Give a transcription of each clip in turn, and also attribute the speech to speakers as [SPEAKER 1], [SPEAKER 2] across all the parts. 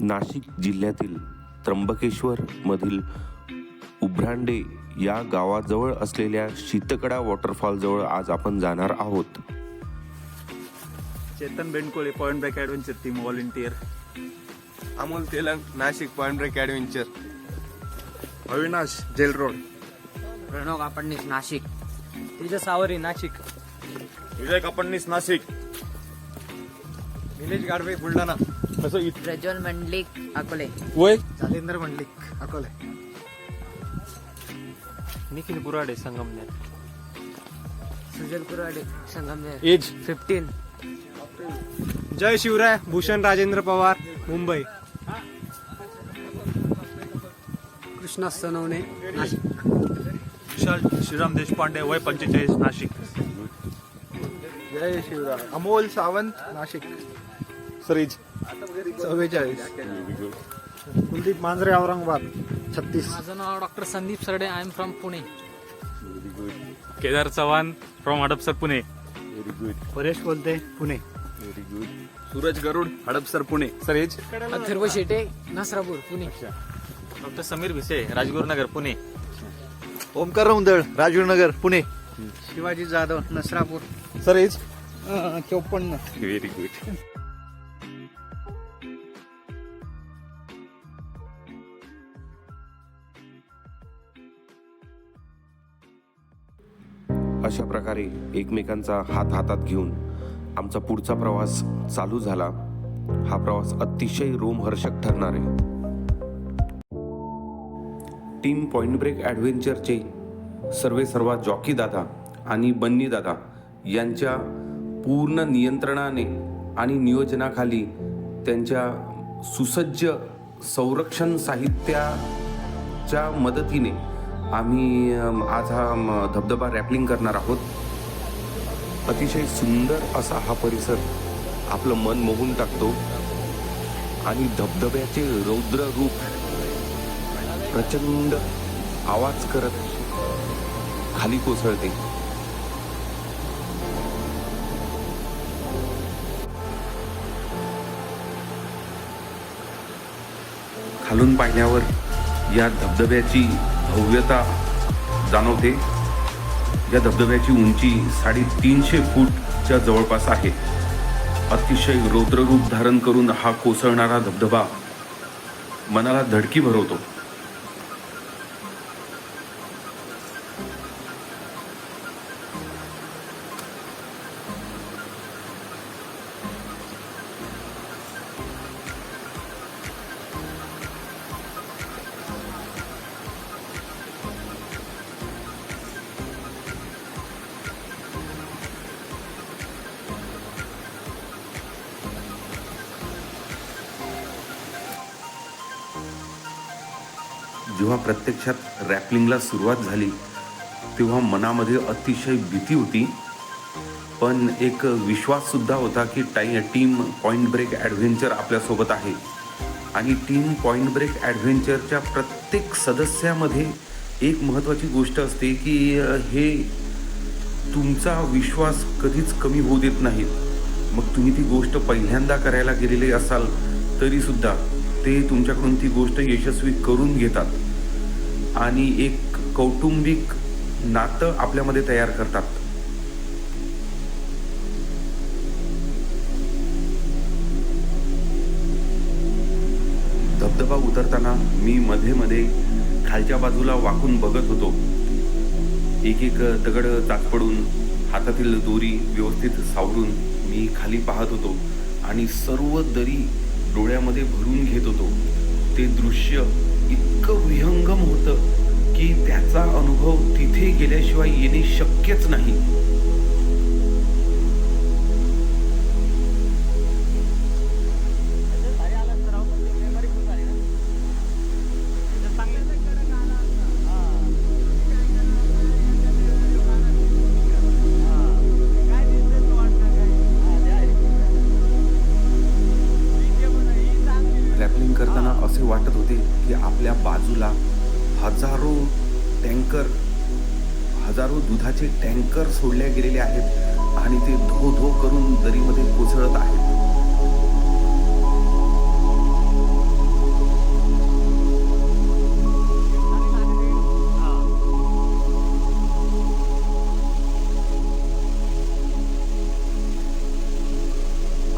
[SPEAKER 1] नाशिक जिल्ह्यातील त्र्यंबकेश्वर मधील उभ्रांडे या गावाजवळ असलेल्या शीतकडा वॉटरफॉलजवळ आज आपण जाणार आहोत.
[SPEAKER 2] Chetan Bendkole point break adventure team volunteer.
[SPEAKER 3] Amol Telang Nashik point break adventure.
[SPEAKER 2] Avinash jail road.
[SPEAKER 4] Pranav Kapadnis Nashik.
[SPEAKER 5] Tejas Sawari Nashik.
[SPEAKER 2] Vijay Kapadnis Nashik.
[SPEAKER 3] Nilesh Gadve Buldhana.
[SPEAKER 4] Prajwal Mandlik Akole.
[SPEAKER 2] वय?
[SPEAKER 3] जालेंद्र मंडलिक अकोले.
[SPEAKER 5] निखिल बुराडे संगमनेर.
[SPEAKER 4] सुजल कुराडे संगमनेर.
[SPEAKER 2] एज
[SPEAKER 4] फिफ्टीन
[SPEAKER 3] जय शिवराय भूषण राजेंद्र पवार मुंबई. कृष्णा सनवणे नाशिक.
[SPEAKER 2] विशाल श्रीराम देशपांडे वय पंचेचाळीस नाशिक.
[SPEAKER 3] जय शिवराय. अमोल सावंत नाशिक. सरीज. चव्वेचाळीस. कुलदीप मांजरे औरंगाबाद. छत्तीस.
[SPEAKER 5] माझं नाव doctor Sandeep Sarde. I am from Pune
[SPEAKER 2] Kedar Chavan from Hadapsar Pune
[SPEAKER 3] Paresh बोलते Pune
[SPEAKER 2] Suraj Garud Hadapsar Pune sir age
[SPEAKER 4] Atharva Shete Nasrapur Pune
[SPEAKER 2] doctor Sameer Bhise Rajgurunagar Pune
[SPEAKER 3] Omkar Raundal Rajivnagar Pune Shivaji Jadhav Nasrapur. Sir age चौपन्न.
[SPEAKER 2] Very good
[SPEAKER 1] अशा प्रकारे एकमेकांचा हात हातात घेऊन आमचा पुढचा प्रवास चालू झाला. हा प्रवास अतिशय रोमहर्षक ठरणार आहे. टीम पॉइंट ब्रेक ॲडव्हेंचरचे सर्वे सर्वा जॉकी दादा आणि बन्नी दादा यांच्या पूर्ण नियंत्रणाने आणि नियोजनाखाली त्यांच्या सुसज्ज संरक्षण साहित्याच्या मदतीने आम्ही आज हा धबधबा रॅपलिंग करणार आहोत. अतिशय सुंदर असा हा परिसर आपलं मन मोहून टाकतो आणि धबधब्याचे रौद्र रूप प्रचंड आवाज करत खाली कोसळते. खालून पाहिल्यावर या धबधब्याची भव्यता जाणवते. या धबधब्याची उंची साडेतीनशे फूटच्या जवळपास आहे. अतिशय रौद्ररूप धारण करून हा कोसळणारा धबधबा मनाला धडकी भरवतो. जेव्हा प्रत्यक्षात रॅपलिंगला सुरुवात झाली तेव्हा मनामध्ये अतिशय भीती होती. पण एक विश्वाससुद्धा होता की टाई टीम पॉईंट ब्रेक ॲडव्हेंचर आपल्यासोबत आहे. आणि टीम पॉईंट ब्रेक ॲडव्हेंचरच्या प्रत्येक सदस्यामध्ये एक महत्त्वाची गोष्ट असते की हे तुमचा विश्वास कधीच कमी होऊ देत नाहीत मग तुम्ही ती गोष्ट पहिल्यांदा करायला गेलेले असाल तरीसुद्धा ते तुमच्याकडून ती गोष्ट यशस्वी करून घेतात. आणि एक कौटुंबिक नातं आपल्यामध्ये तयार करतात. धबधबा उतरताना मी मध्ये मध्ये खालच्या बाजूला वाकून बघत होतो. एक एक दगड चाक पडून हातातील दोरी व्यवस्थित सावरून मी खाली पाहत होतो आणि सर्व दरी डोळ्यामध्ये भरून घेत होतो. ते दृश्य इतकं विहंगम होतं की त्याचा अनुभव तिथे गेल्याशिवाय येणे शक्यच नाही. असे वाटत होते की आपल्या बाजूला हजारो टँकर हजारो दुधाचे टँकर सोडले गेलेले आहेत आणि ते धो धो करून दरीमध्ये कोसळत आहेत.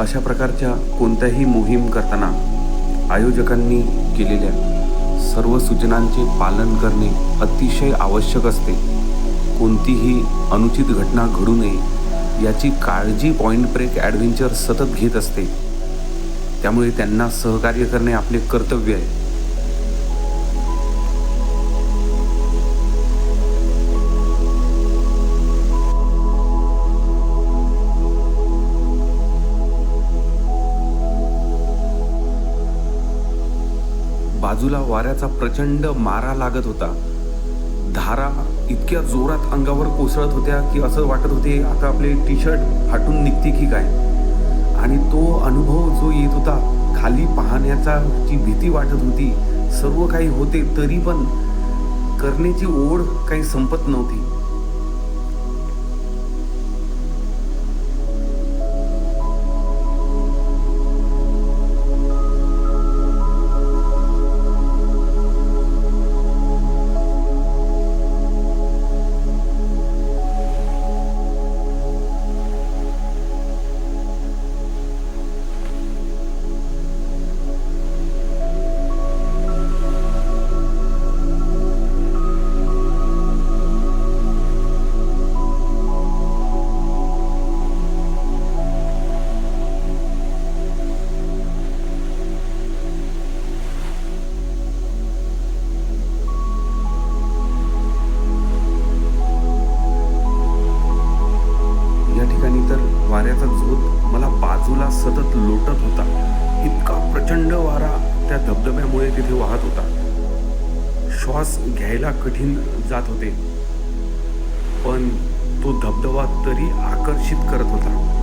[SPEAKER 1] अशा प्रकारच्या कोणत्याही मोहीम करताना आयोजकांनी केलेल्या सर्व सूचनांचे पालन करणे अतिशय आवश्यक असते. कोणतीही अनुचित घटना घडू नये याची काळजी पॉईंट ब्रेक ॲडव्हेंचर सतत घेत असते. त्यामुळे त्यांना सहकार्य करणे आपले कर्तव्य आहे. बाजूला वाऱ्याचा प्रचंड मारा लागत होता. धारा इतक्या जोरात अंगावर कोसळत होत्या की असं वाटत होते आता आपले टी शर्ट फाटून निघते की काय? आणि तो अनुभव जो येत होता खाली पाहण्याचा जी भीती वाटत होती सर्व काही होते तरी पण करण्याची ओढ काही संपत नव्हती. श्वास घ्यायला कठीण जात होते. पण तो धबधबा तरी आकर्षित करत होता.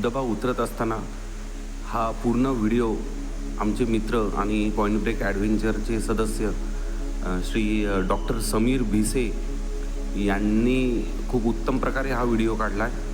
[SPEAKER 1] धबधबा उतरत असताना हा पूर्ण व्हिडिओ आमचे मित्र आणि पॉईंट ब्रेक ॲडव्हेंचरचे सदस्य श्री डॉक्टर समीर भिसे यांनी खूप उत्तम प्रकारे हा व्हिडिओ काढला आहे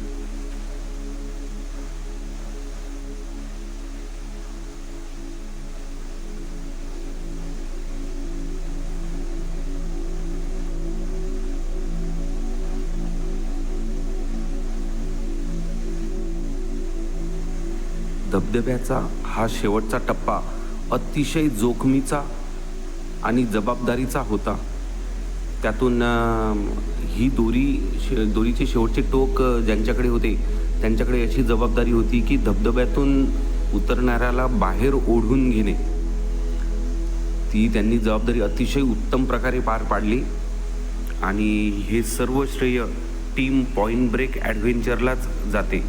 [SPEAKER 1] धबधब्याचा हा शेवटचा टप्पा अतिशय जोखमीचा आणि जबाबदारीचा होता. त्यातून ही दोरी शे दोरीचे शेवटचे टोक ज्यांच्याकडे होते त्यांच्याकडे अशी जबाबदारी होती की धबधब्यातून उतरणाऱ्याला बाहेर ओढून घेणे. ती त्यांनी जबाबदारी अतिशय उत्तम प्रकारे पार पाडली आणि हे सर्व श्रेय टीम पॉईंट ब्रेक ॲडव्हेंचरलाच जाते.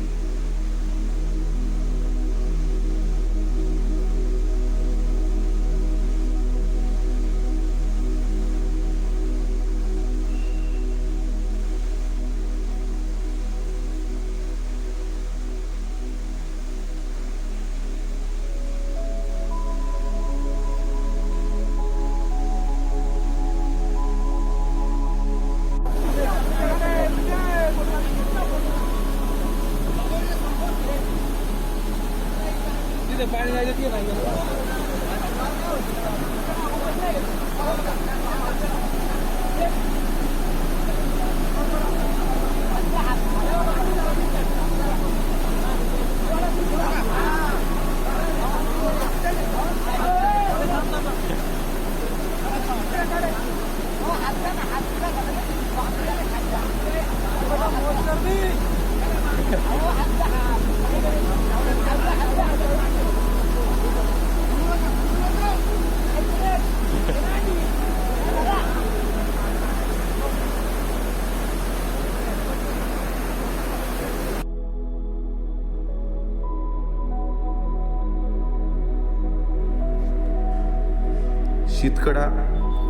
[SPEAKER 1] शीतकडा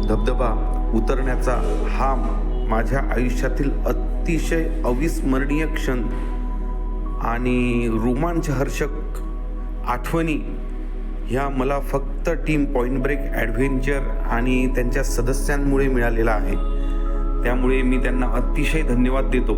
[SPEAKER 1] धबधबा उतरण्याचा हा माझ्या आयुष्यातील अतिशय अविस्मरणीय क्षण आणि रोमांचहर्षक आठवणी ह्या मला फक्त टीम पॉईंट ब्रेक ॲडव्हेंचर आणि त्यांच्या सदस्यांमुळे मिळालेला आहे. त्यामुळे मी त्यांना अतिशय धन्यवाद देतो.